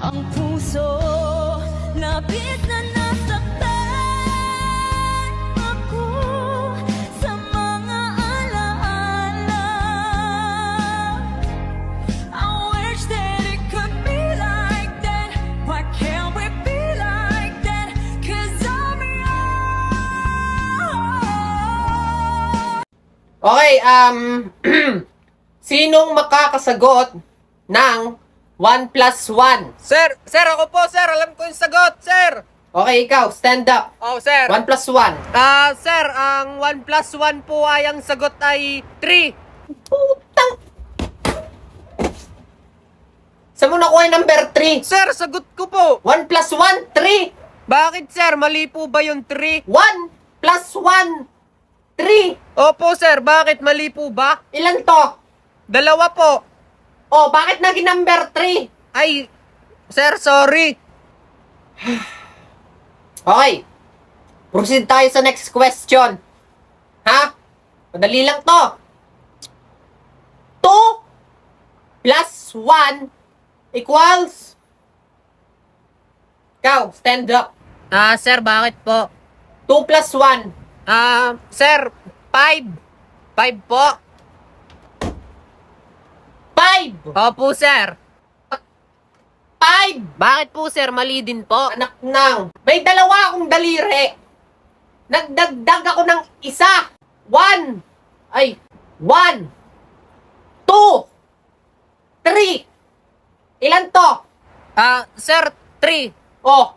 ang puso Labis na nasaktan ako sa mga alaala. I wish that it could be like that. Why can't we be like that? Cause I'm yours. Okay, um, sinong makakasagot ng 1 plus 1? Sir, sir, ako po, sir. Alam ko yung sagot, sir. Okay, ikaw, stand up. Oh, sir. 1 plus 1. Ah, sir, ang 1 plus 1 po ay ang sagot ay 3. Putang! Saan mo nakuha yung number 3? Sir, sagot ko po. 1 plus 1, 3. Bakit, sir? Mali po ba yung 3? 1 plus 1, 3. Opo, sir. Bakit? Mali po ba? Ilan to? Dalawa po. Oh, bakit naging number 3? Ay, sir, sorry. Okay. Proceed tayo sa next question. Ha? Madali lang to. 2 plus 1 equals Ikaw, stand up. Ah, sir, bakit po? 2 plus 1. Ah, sir, 5. 5 po. 5! Opo, sir. 5! Bakit po, sir? Mali din po. Anak nang, may dalawa akong daliri. Nagdagdag ako ng isa. 1. Ay, 1. 2. 3. Ilan to? Ah, sir, 3. Oh,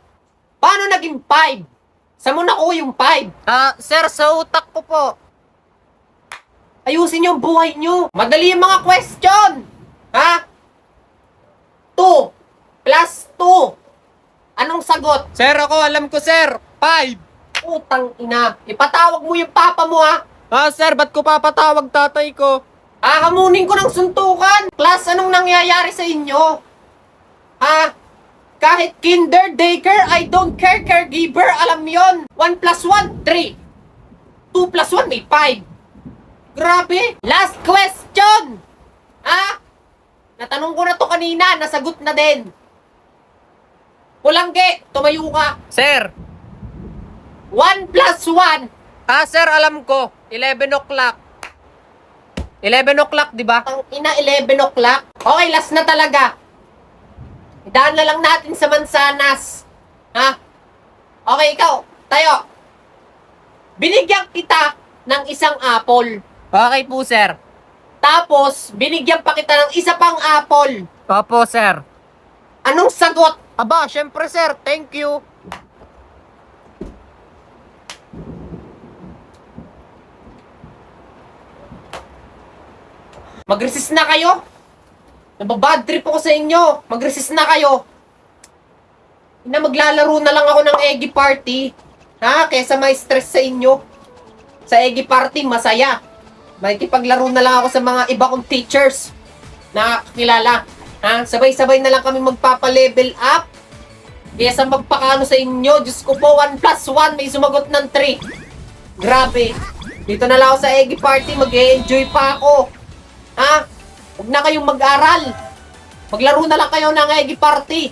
paano naging 5? Saan mo nakuha yung 5? Ah, sir, sa utak ko po. Ayusin niyo ang buhay niyo. Madali yung mga question. Ha? 2 plus 2. Anong sagot? Sir, ako alam ko, sir. 5. Utang ina. Ipatawag mo yung papa mo ha. Ah, sir, ba't ko papatawag tatay ko? Akamunin ko ng suntukan. Class, anong nangyayari sa inyo? Ha? Kahit kinder, daycare, I don't care, caregiver, alam yon. 1 plus 1, 3. 2 plus 1, may 5. Grabe. Last question. Ha? Natanong ko na to kanina, nasagot na din. Pulangge, tumayo ka. Sir. 1 plus 1. Ah, sir, alam ko. 11 o'clock. 11 o'clock, di ba? Ang ina, 11 o'clock. Okay, last na talaga. Idaan na lang natin sa mansanas. Ha? Okay, ikaw. Tayo. Binigyan kita ng isang apple. Okay po, sir. Tapos, binigyan pa kita ng isa pang apple. Opo, sir. Anong sagot? Aba, syempre, sir. Thank you. Mag-resist na kayo. Nababad trip ako sa inyo. Mag-resist na kayo. Ina, maglalaro na lang ako ng eggy party. Ha? Kesa may stress sa inyo. Sa eggy party, masaya. Makikipaglaro na lang ako sa mga iba kong teachers na kakilala. Ha? Sabay-sabay na lang kami magpapa-level up. Kesa magpakano sa inyo. Diyos ko po, 1 plus 1. May sumagot ng 3. Grabe. Dito na lang ako sa eggy party. Mag-enjoy pa ako. Ha? Huwag na kayong mag-aral. Maglaro na lang kayo ng eggy party.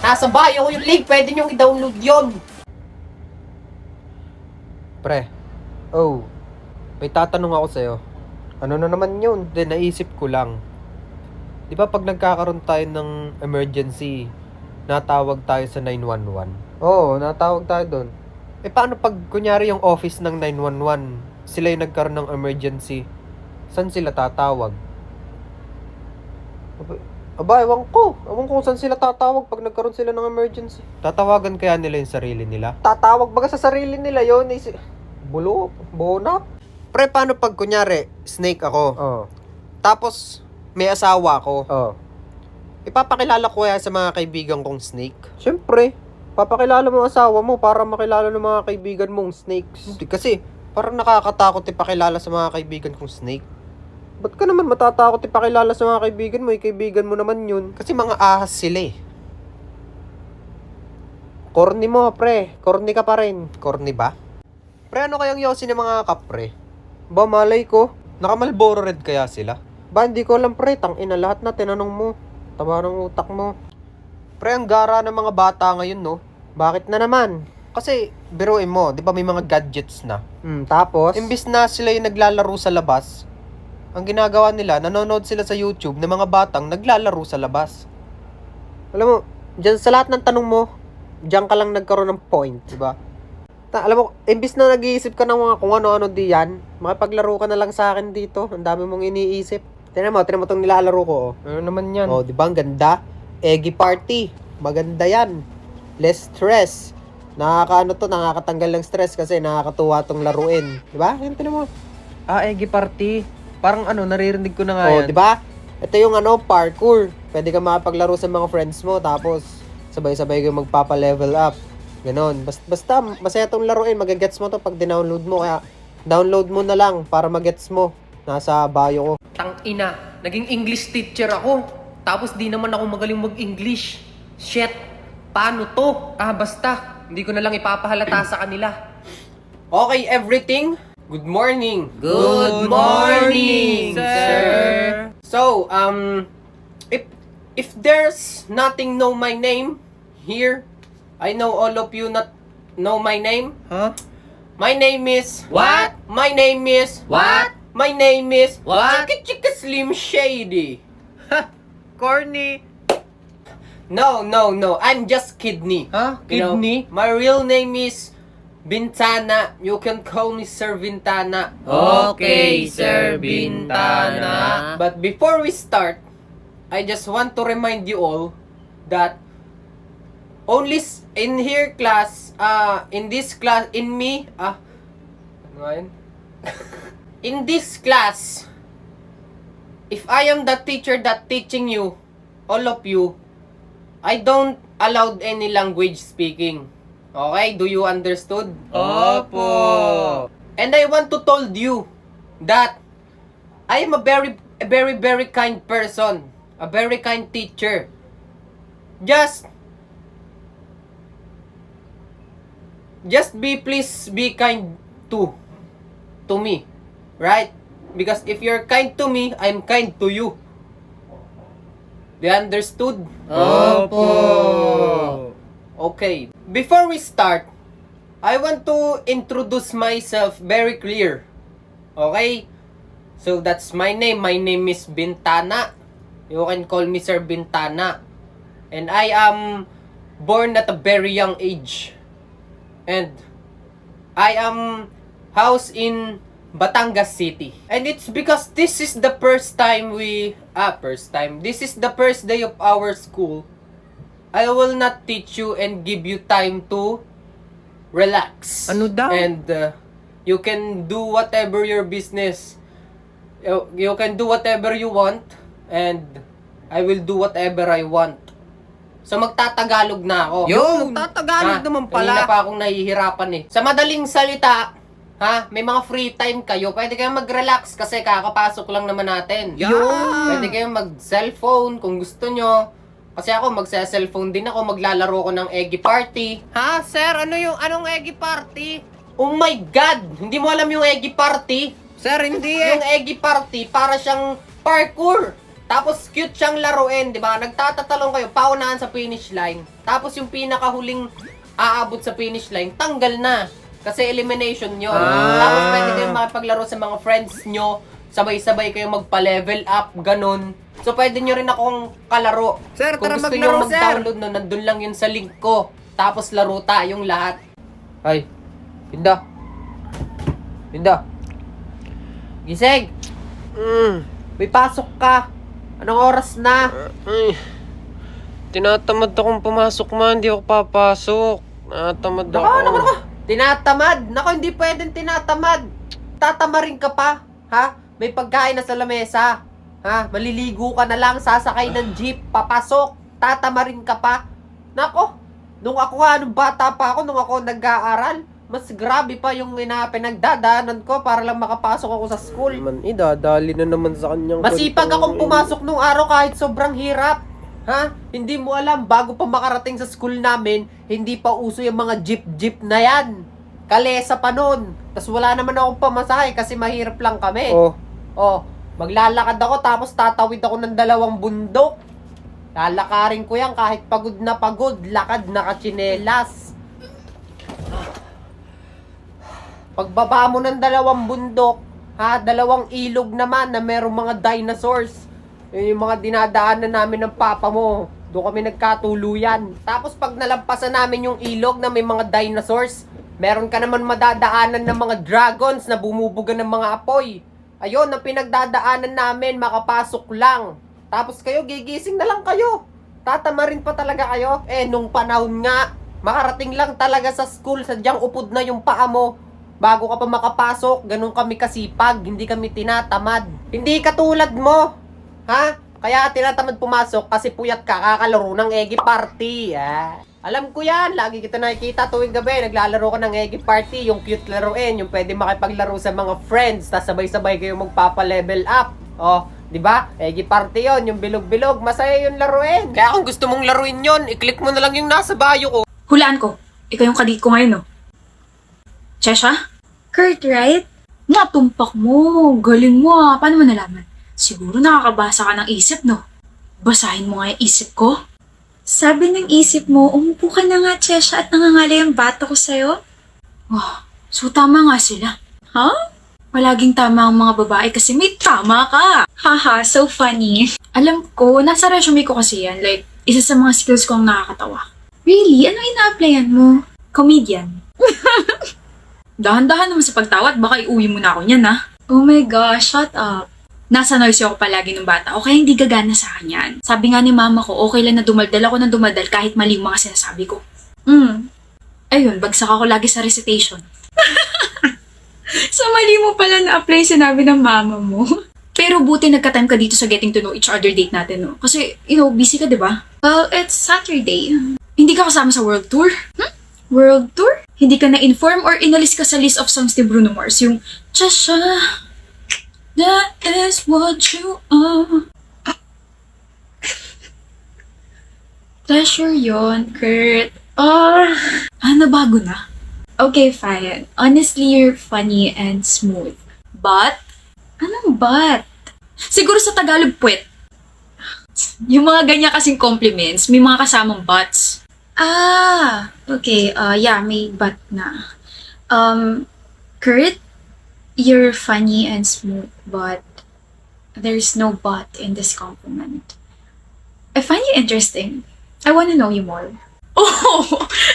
Nasa bio ko yung link. Pwede nyo i-download yon. Pre, oh, may tatanong ako sa'yo. Ano na naman yun? Hindi, naisip ko lang. Di ba pag nagkakaroon tayo ng emergency, natawag tayo sa 911? Oo, natawag tayo doon. Eh paano pag kunyari yung office ng 911, sila yung nagkaroon ng emergency, saan sila tatawag? Aba, ewan ko. Ewan ko saan sila tatawag pag nagkaroon sila ng emergency. Tatawagan kaya nila yung sarili nila? Tatawag baga sa sarili nila yun. Is... Bulo, bonak. Pre, paano pag kunyari, snake ako? Oo. Tapos, may asawa ako. Oo. Ipapakilala ko kaya sa mga kaibigan kong snake? Siyempre. Papakilala mo ang asawa mo para makilala ng mga kaibigan mong snakes. Hindi kasi, parang nakakatakot ipakilala sa mga kaibigan kong snake. Ba't ka naman matatakot ipakilala sa mga kaibigan mo? Eh, kaibigan mo naman yun. Kasi mga ahas sila eh. Corny mo, pre. Corny ka pa rin. Corny ba? Pre, ano kayang yosi ng mga kapre? Ba, malay ko. Nakamalboro red kaya sila? Ba, hindi ko alam pre. Tang ina lahat na tinanong mo. Taba ng utak mo. Pre, ang gara ng mga bata ngayon, no? Bakit na naman? Kasi, biruin mo, di ba may mga gadgets na? Hmm, tapos? Imbis na sila yung naglalaro sa labas, ang ginagawa nila, nanonood sila sa YouTube ng mga batang naglalaro sa labas. Alam mo, dyan sa lahat ng tanong mo, dyan ka lang nagkaroon ng point. Di ba? Ta, alam mo, imbis na nag-iisip ka ng mga kung ano-ano di yan, makipaglaro ka na lang sa akin dito. Ang dami mong iniisip. Tinan mo, tinan mo itong nilalaro ko. Oh. Ano naman yan? Oh, di ba? Ang ganda. Eggy party. Maganda yan. Less stress. Nakakaano to, nakakatanggal ng stress kasi nakakatuwa tong laruin. Di ba? Yan, tinan mo. Ah, Eggy Party. Parang ano, naririnig ko na nga Oh, yan. di ba? Ito yung ano, parkour. Pwede ka makapaglaro sa mga friends mo tapos sabay-sabay kayo magpapa-level up. Ganon. Basta, basta masaya tong laruin. Magagets mo to pag dinownload mo. Kaya download mo na lang para magets mo. Nasa bio ko. Tang ina, naging English teacher ako. Tapos di naman ako magaling mag-English. Shit, paano to? Ah, basta. Hindi ko na lang ipapahalata sa kanila. Okay, everything. Good morning. Good morning, sir. So, um, if if there's nothing know my name here, I know all of you not know my name. Huh? My name is What? My name is What? My name is What? Chika Chika Slim Shady. Corny. No, no, no. I'm just kidney. Huh? You know, Kidney? my real name is Bintana. You can call me Sir Bintana. Okay, Sir Bintana. But before we start, I just want to remind you all that only in here class, uh, in this class, in me, ah, ano nga yun? in this class, if I am the teacher that teaching you, all of you, I don't allowed any language speaking. Okay? Do you understood? Opo. And I want to told you that I am a very, a very, very kind person. A very kind teacher. Just, just be, please be kind to, to me. Right? Because if you're kind to me, I'm kind to you. You understood? Opo. Okay. Before we start, I want to introduce myself very clear. Okay? So that's my name. My name is Bintana. You can call me Sir Bintana. And I am born at a very young age. And I am housed in Batangas City. And it's because this is the first time we ah first time. This is the first day of our school. I will not teach you and give you time to relax. Ano daw? And uh, you can do whatever your business. You, you can do whatever you want and I will do whatever I want. So magtatagalog na ako. Yo, nagtatagalog Ha? naman Kanina pala. pa akong nahihirapan eh. Sa madaling salita, ha, may mga free time kayo. Pwede kayong mag-relax kasi kakapasok lang naman natin. Yan. Pwede kayong mag-cellphone kung gusto nyo. Kasi ako, magsa-cellphone din ako, maglalaro ko ng eggy party. Ha, sir? Ano yung anong eggy party? Oh my God! Hindi mo alam yung eggy party? Sir, hindi eh. Yung eggy party, para siyang parkour. Tapos cute siyang laruin, di ba? Nagtatatalong kayo, paunahan sa finish line. Tapos yung pinakahuling aabot sa finish line, tanggal na. Kasi elimination yun. Ah. Tapos pwede kayong makipaglaro sa mga friends nyo. Sabay-sabay kayo magpa-level up, ganun. So pwede nyo rin akong kalaro. Sir, Kung tara gusto maglaro, nyo mag-download no, nandun lang yun sa link ko. Tapos laro tayong lahat. Ay, Hinda. Hinda. Gising! Mm. May pasok ka. Anong oras na? Ay. Tinatamad akong pumasok man, hindi ako papasok. Tinatamad ako. Nako, nako, nako. Tinatamad. Nako, hindi pwedeng tinatamad. Tatamarin ka pa. Ha? May pagkain na sa lamesa. Ha? Maliligo ka na lang, sasakay ng jeep, papasok. Tatamarin ka pa. Nako, nung ako nga, nung bata pa ako, nung ako nag-aaral, mas grabe pa yung ina pinagdadaanan ko para lang makapasok ako sa school. Man, idadali na naman sa kanyang Masipag akong pumasok nung araw kahit sobrang hirap. Ha? Hindi mo alam, bago pa makarating sa school namin, hindi pa uso yung mga jeep-jeep na yan. Kalesa pa nun. Tapos wala naman akong pamasahe kasi mahirap lang kami. Oh, Oh, maglalakad ako tapos tatawid ako ng dalawang bundok. Lalakarin ko yan kahit pagod na pagod, lakad nakachinelas. Pagbaba mo ng dalawang bundok, ha, dalawang ilog naman na merong mga dinosaurs. Yun yung mga dinadaanan namin ng papa mo. Doon kami nagkatuluyan. Tapos pag nalampasan namin yung ilog na may mga dinosaurs, meron ka naman madadaanan ng mga dragons na bumubuga ng mga apoy. Ayun, ang pinagdadaanan namin, makapasok lang. Tapos kayo, gigising na lang kayo. Tatama rin pa talaga kayo. Eh, nung panahon nga, makarating lang talaga sa school, sadyang upod na yung paa mo. Bago ka pa makapasok, ganun kami kasipag, hindi kami tinatamad. Hindi katulad mo, ha? Kaya tinatamad pumasok kasi puyat ka kakalaro ng Eggy Party, ha? Alam ko yan, lagi kita nakikita tuwing gabi, naglalaro ka ng Eggy Party, yung cute laruin, yung pwede makipaglaro sa mga friends, tas sabay-sabay kayo magpapa-level up. Oh, di ba? Eggy Party yon yung bilog-bilog, masaya yung laruin. Kaya kung gusto mong laruin yon, i-click mo na lang yung nasa bio ko. Hulaan ko. Ikaw yung kadate ko ngayon, no? Chesha? Kurt, right? Natumpak mo. Galing mo ah. Paano mo nalaman? Siguro nakakabasa ka ng isip, no? Basahin mo nga yung isip ko. Sabi ng isip mo, umupo ka na nga, Chesha, at nangangalay ang bata ko sa'yo. Oh, so tama nga sila. Ha? Palaging tama ang mga babae kasi may tama ka. Haha, so funny. Alam ko, nasa resume ko kasi yan. Like, isa sa mga skills ko ang nakakatawa. Really? Ano ina-applyan mo? Comedian. Dahan-dahan naman sa pagtawat, baka iuwi mo na ako niyan, ha? Oh my gosh, shut up. Nasa noisy ako palagi ng bata, o kaya hindi gagana sa akin yan. Sabi nga ni mama ko, okay lang na dumaldal ako ng dumaldal kahit mali yung mga sinasabi ko. Hmm. Ayun, bagsak ako lagi sa recitation. So mali mo pala na-apply sinabi ng mama mo. Pero buti nagka-time ka dito sa getting to know each other date natin, no? Kasi, you know, busy ka, di ba? Well, it's Saturday. Hindi ka kasama sa world tour? World tour? Hindi ka na-inform or inalis ka sa list of songs ni Bruno Mars? Yung, Chasha, that is what you are. Pleasure yon, Kurt. Oh. Ah, nabago na. Okay, fine. Honestly, you're funny and smooth. But, Anong but? siguro sa Tagalog puwet. Yung mga ganyan kasing compliments, may mga kasamang buts. Ah, okay. Uh, yeah, may but na. Um, Kurt, you're funny and smooth, but there's no but in this compliment. I find you interesting. I want to know you more. Oh,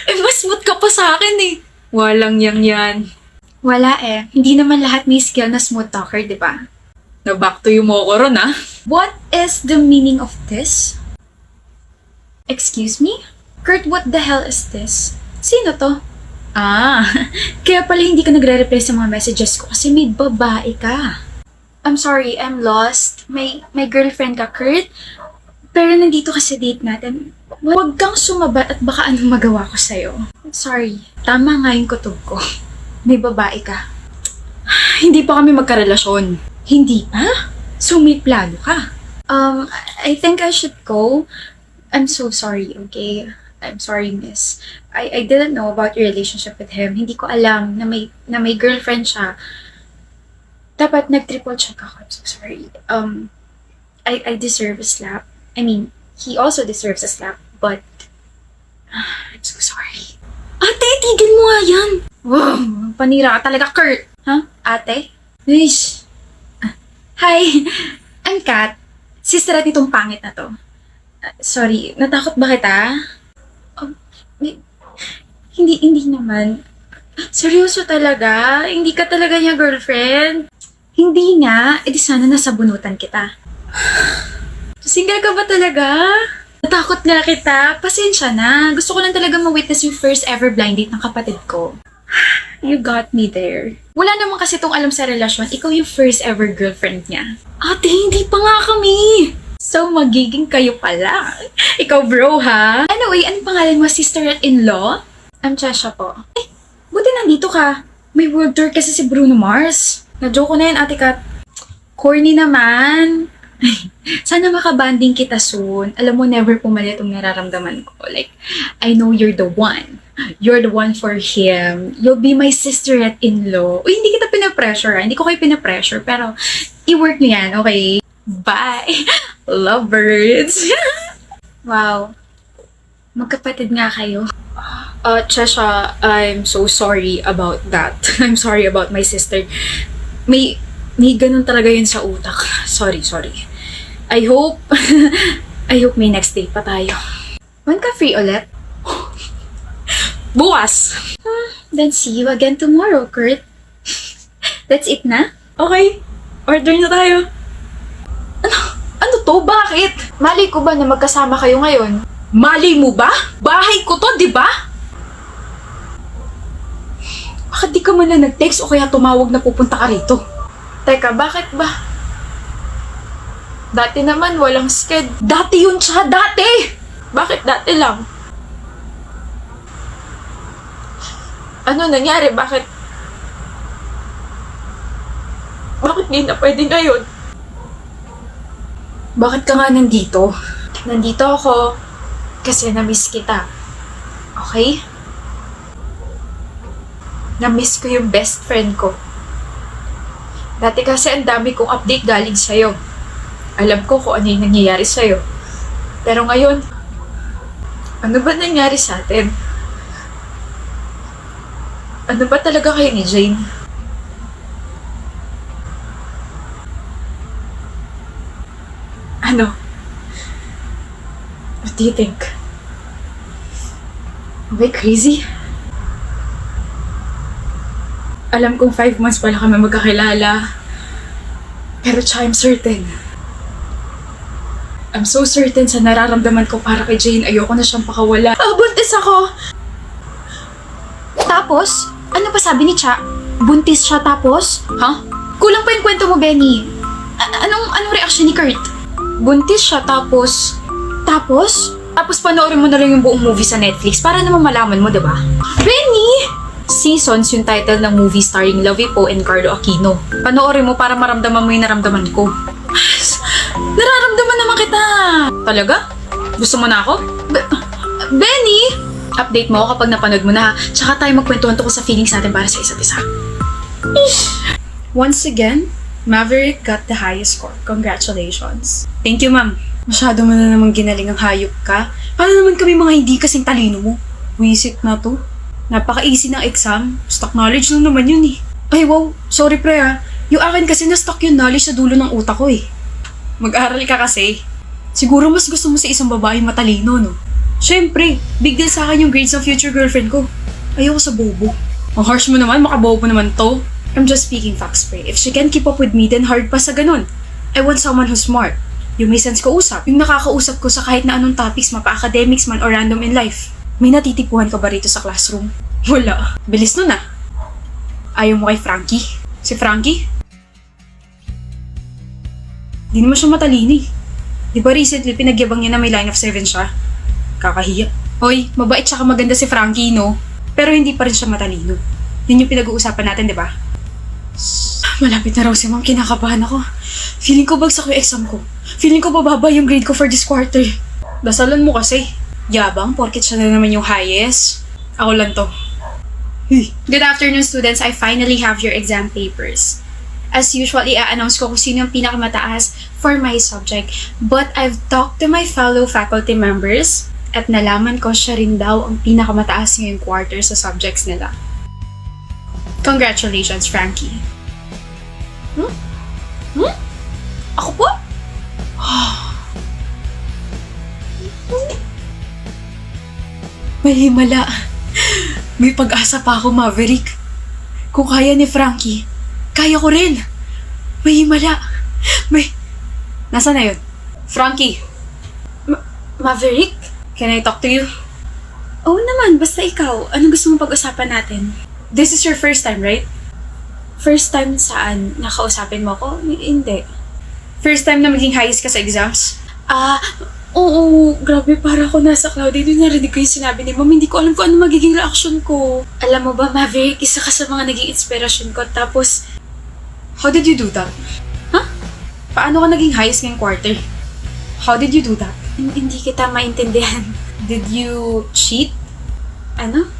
eh mas smooth ka pa sa akin eh. Walang yang yan. Wala eh. Hindi naman lahat may skill na smooth talker, di ba? Na back to yung mo ko ron ah. What is the meaning of this? Excuse me? Kurt, what the hell is this? Sino to? Ah, Kaya pala hindi ka nagre-reply sa mga messages ko kasi may babae ka. I'm sorry, I'm lost. May, may girlfriend ka, Kurt. Pero nandito ka sa date natin. Huwag kang sumabat at baka anong magawa ko sa'yo. Sorry, tama nga yung kutob ko. May babae ka. hindi pa kami magkarelasyon. Hindi pa? So may plano ka? Um, I think I should go. I'm so sorry, okay? I'm sorry, miss. I, I didn't know about your relationship with him. Hindi ko alam na may, na may girlfriend siya. Dapat nag-triple check ako. I'm so sorry. Um, I, I deserve a slap. I mean, he also deserves a slap, but I'm so sorry. Ate, tigil mo nga yan. Wow, panira ka talaga, Kurt. Huh? Ate? Nish. Ah, Hi, I'm Kat. Sister at nitong pangit na to. Ah, sorry, natakot ba kita? Di- hindi, hindi naman. Seryoso talaga? Hindi ka talaga niya girlfriend? Hindi nga, edi sana nasabunutan kita. Single ka ba talaga? Natakot nga kita. Pasensya na. Gusto ko lang talaga ma-witness yung first ever blind date ng kapatid ko. You got me there. Wala naman kasi tong alam sa relasyon, ikaw yung first ever girlfriend niya. Ate, hindi pa nga kami! So, magiging kayo pala. Ikaw bro, ha? Anyway, anong pangalan mo, sister-in-law? I'm Chesha po. Eh, buti nandito ka. May world tour kasi si Bruno Mars. Na-joke ko na yan, ate Kat. Corny naman. Sana makabanding kita soon. Alam mo, never pumalit itong nararamdaman ko. Like, I know you're the one. You're the one for him. You'll be my sister-in-law. Uy, hindi kita pinapressure, ha? Hindi ko kayo pinapressure. Pero, i-work niyo yan, okay? Bye! Lovebirds! Wow. Magkapatid nga kayo. Uh, Chesha, I'm so sorry about that. I'm sorry about my sister. May, may ganun talaga yun sa utak. Sorry, sorry. I hope, I hope may next date pa tayo. When ka free ulit? Bukas! Then see you again tomorrow, Kurt. That's it na? Okay, order na tayo. Ano? Ano to? Bakit? Mali ko ba na magkasama kayo ngayon? Mali mo ba? Bahay ko to, di ba? Bakit di ka man na nag-text o kaya tumawag na pupunta ka rito? Teka, bakit ba? Dati naman walang sked. Dati yun siya, dati! Bakit dati lang? Ano nangyari? Bakit? Bakit di na pwede ngayon? Bakit ka nga nandito? Nandito ako kasi na-miss kita. Okay? Na-miss ko yung best friend ko. Dati kasi ang dami kong update galing sa'yo. Alam ko kung ano yung nangyayari sa'yo. Pero ngayon, ano ba nangyari sa atin? Ano ba talaga kayo ni Jane? Ano? What do you think? Am I crazy? Alam kong five months pala kami magkakilala. Pero tsaka I'm certain. I'm so certain sa nararamdaman ko para kay Jane. Ayoko na siyang pakawala. Ah, buntis ako! Tapos? Ano pa sabi ni Cha? Buntis siya tapos? Ha? Kulang pa yung kwento mo, Benny. A- anong, anong reaction ni Kurt? Buntis siya tapos... Tapos? Tapos panoorin mo na lang yung buong movie sa Netflix para naman malaman mo, diba? Benny! Seasons yung title ng movie starring Lovie Poe and Carlo Aquino. Panoorin mo para maramdaman mo yung naramdaman ko. Nararamdaman naman kita! Talaga? Gusto mo na ako? Be- Benny! Update mo ako kapag napanood mo na ha. Tsaka tayo magkwentuhan tungkol sa feelings natin para sa isa't isa. Once again, Maverick got the highest score. Congratulations. Thank you, ma'am. Masyado mo na namang ginaling ang hayop ka. Paano naman kami mga hindi kasing talino mo? Wisit na to. Napaka-easy ng exam. Stock knowledge lang naman yun eh. Ay wow, sorry pre ah. Yung akin kasi na-stock yung knowledge sa dulo ng utak ko eh. Mag-aral ka kasi. Siguro mas gusto mo sa isang babae matalino, no? Siyempre, big deal sa akin yung grades ng future girlfriend ko. Ayoko sa bobo. Ang harsh mo naman, makabobo naman to. I'm just speaking facts, pre. If she can keep up with me, then hard pa sa ganun. I want someone who's smart. Yung may sense kausap. Yung nakakausap ko sa kahit na anong topics, mapa-academics man or random in life. May natitipuhan ka ba rito sa classroom? Wala. Bilis nun ah. Ayaw mo kay Frankie? Si Frankie? Di naman siya matalini. Di ba recently pinagyabang niya na may line of seven siya? Kakahiya. Hoy, mabait siya maganda si Frankie, no? Pero hindi pa rin siya matalino. Yun yung pinag-uusapan natin, di ba? Malapit na raw si ma'am, kinakabahan ako. Feeling ko bagsak yung exam ko. Feeling ko bababa yung grade ko for this quarter. Dasalan mo kasi. Yabang, porket siya na naman yung highest. Ako lang to. Good afternoon, students. I finally have your exam papers. As usual, i-announce ko kung sino yung pinakamataas for my subject. But I've talked to my fellow faculty members at nalaman ko siya rin daw ang pinakamataas ngayong quarter sa subjects nila. Congratulations, Frankie. Hmm? Hmm? Ako po? May himala. May pag-asa pa ako, Maverick. Kung kaya ni Frankie, kaya ko rin. May himala. May... Nasaan na yun? Frankie, Maverick? can I talk to you? Oo naman, basta ikaw. Anong gusto mong pag-usapan natin? This is your first time, right? First time saan? Nakausapin mo ko? Hindi. First time na maging highest ka sa exams? Ah, oo, grabe para ako nasa cloud. Hindi narinig ko yung sinabi ni ma'am. Hindi ko alam kung ano magiging reaction ko. Alam mo ba, Maverick, isa ka sa mga naging inspirasyon ko. Tapos, How did you do that? Huh? Paano ka naging highest ngayong quarter? How did you do that? hin- hindi kita maintindihan. Did you cheat? Ano?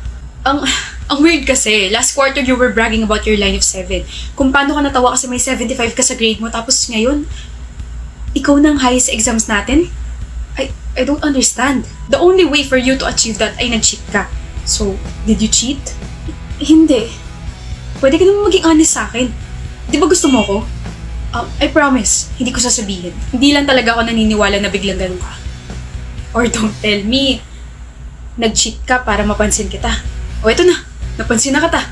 Ang, ang weird kasi, last quarter you were bragging about your line of 7. Kung paano ka natawa kasi may 75 ka sa grade mo, tapos ngayon, ikaw na ang highest exams natin? I, I don't understand. The only way for you to achieve that ay nag-cheat ka. So, did you cheat? Hindi. Pwede ka naman maging honest sa akin. Di ba gusto mo ko? Um, I promise, hindi ko sasabihin. Hindi lang talaga ako naniniwala na biglang ganun ka. Or don't tell me, nag-cheat ka para mapansin kita. O eto na, napansin na kita.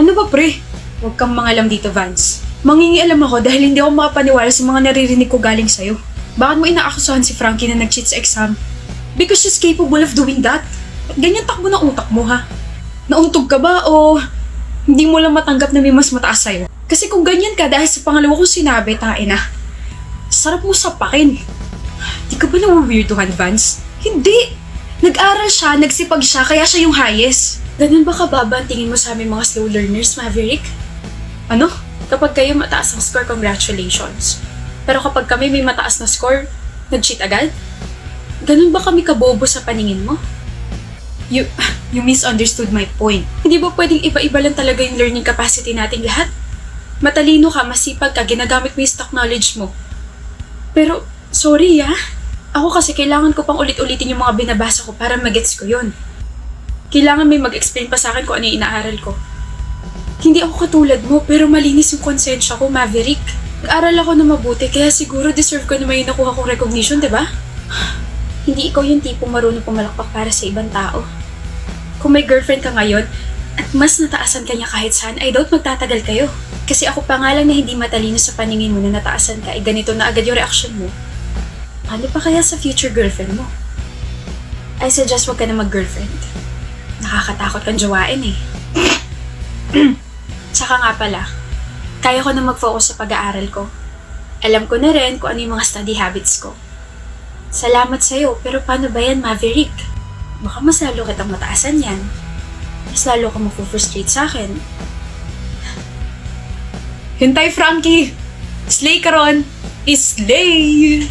Ano ba pre? Huwag kang mangalam dito, Vance. Mangingialam ako dahil hindi ako makapaniwala sa mga naririnig ko galing sa'yo. Bakit mo inaakusahan si Frankie na nag-cheat sa exam? Because she's capable of doing that. Ganyan takbo ng utak mo, ha? Nauntog ka ba o hindi mo lang matanggap na may mas mataas sa'yo? Kasi kung ganyan ka dahil sa pangalawa kong sinabi, tae na. Sarap mo sapakin. Di ka ba nawaweirdohan, Vance? Hindi! Nag-aral siya, nagsipag siya, kaya siya yung highest. Ganun ba kababa ang tingin mo sa aming mga slow learners, Maverick? Ano? Kapag kayo mataas ang score, congratulations. Pero kapag kami may mataas na score, nag-cheat agad? Ganun ba kami kabobo sa paningin mo? You, you misunderstood my point. Hindi ba pwedeng iba-iba lang talaga yung learning capacity nating lahat? Matalino ka, masipag ka, ginagamit mo yung stock knowledge mo. Pero, sorry ah. Ako kasi kailangan ko pang ulit-ulitin yung mga binabasa ko para magets ko yun. Kailangan may mag-explain pa sa akin kung ano yung inaaral ko. Hindi ako katulad mo, pero malinis yung konsensya ko, Maverick. Nag-aral ako na mabuti, kaya siguro deserve ko naman yung nakuha kong recognition, di ba? Hindi ikaw yung tipong marunong pumalakpak para sa ibang tao. Kung may girlfriend ka ngayon, at mas nataasan ka niya kahit saan, I doubt magtatagal kayo. Kasi ako pa nga lang na hindi matalino sa paningin mo na nataasan ka, ay ganito na agad yung reaction mo. Ano pa kaya sa future girlfriend mo? I suggest wag ka na mag-girlfriend. Nakakatakot kang jawain eh. Tsaka nga pala, kaya ko na mag-focus sa pag-aaral ko. Alam ko na rin kung ano yung mga study habits ko. Salamat sa'yo, pero paano ba yan, Maverick? Baka mas lalo kitang mataasan yan. Mas lalo ka mag-frustrate sa akin. Hintay, Frankie! Slay ka ron! Slay!